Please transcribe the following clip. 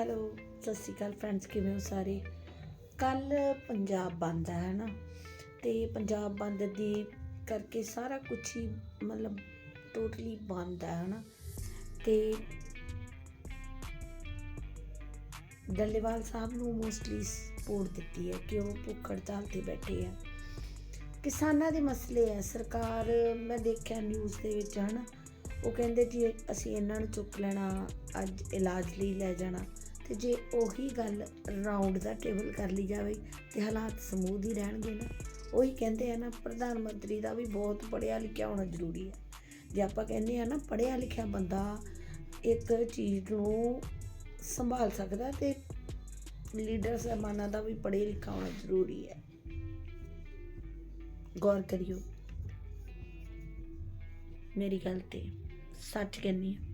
Hello, ਸਤਿ ਸ਼੍ਰੀ ਅਕਾਲ friends ਕਿਵੇਂ ਹੋ ਸਾਰੇ? ਕੱਲ ਪੰਜਾਬ ਬੰਦ ਹੈ ਨਾ ਤੇ ਪੰਜਾਬ ਬੰਦ ਦੀ ਕਰਕੇ ਸਾਰਾ ਕੁਝ ਹੀ ਮਤਲਬ ਟੋਟਲੀ ਬੰਦ ਹੈ ਨਾ ਤੇ ਡੱਲੇਵਾਲ ਸਾਹਿਬ ਨੂੰ ਮੋਸਟਲੀ ਸਪੋਰਟ ਦਿੱਤੀ ਹੈ ਕਿ ਉਹ ਭੁੱਖ ਹੜਤਾਲ ਤੇ ਬੈਠੇ ਆ। ਕਿਸਾਨਾਂ ਦੇ ਮਸਲੇ ਆ, ਸਰਕਾਰ, ਮੈਂ ਦੇਖਿਆ ਨਿਊਜ਼ ਦੇ ਵਿੱਚ, ਹਨਾ? ਉਹ ਕਹਿੰਦੇ ਜੀ ਅਸੀਂ ਇਹਨਾਂ ਨੂੰ ਚੁੱਕ ਲੈਣਾ, ਅੱਜ ਇਲਾਜ ਲਈ ਲੈ ਜਾਣਾ। ਤੇ ਜੇ ਉਹੀ ਗੱਲ ਰਾਉਂਡ ਦਾ ਟੇਬਲ ਕਰ ਲਈ ਜਾਵੇ ਤੇ ਹਾਲਾਤ ਸਮੂਥ ਹੀ ਰਹਿਣਗੇ ਨਾ, ਉਹੀ ਕਹਿੰਦੇ ਆ ਨਾ, ਪ੍ਰਧਾਨ ਮੰਤਰੀ ਦਾ ਵੀ ਬਹੁਤ ਪੜ੍ਹਿਆ ਲਿਖਿਆ ਹੋਣਾ ਜ਼ਰੂਰੀ ਹੈ। ਜੇ ਆਪਾਂ ਕਹਿੰਦੇ ਆ ਨਾ, ਪੜ੍ਹਿਆ ਲਿਖਿਆ ਬੰਦਾ ਇੱਕ ਚੀਜ਼ ਨੂੰ ਸੰਭਾਲ ਸਕਦਾ ਤੇ ਲੀਡਰ ਸਾਹਿਬਾਨਾਂ ਦਾ ਵੀ ਪੜ੍ਹਿਆ ਲਿਖਿਆ ਹੋਣਾ ਜ਼ਰੂਰੀ ਹੈ। ਗੌਰ ਕਰਿਓ। ਮੇਰੀ ਗੱਲ ਤੇ ਸੱਚ ਕਹਿੰਨੀ ਆ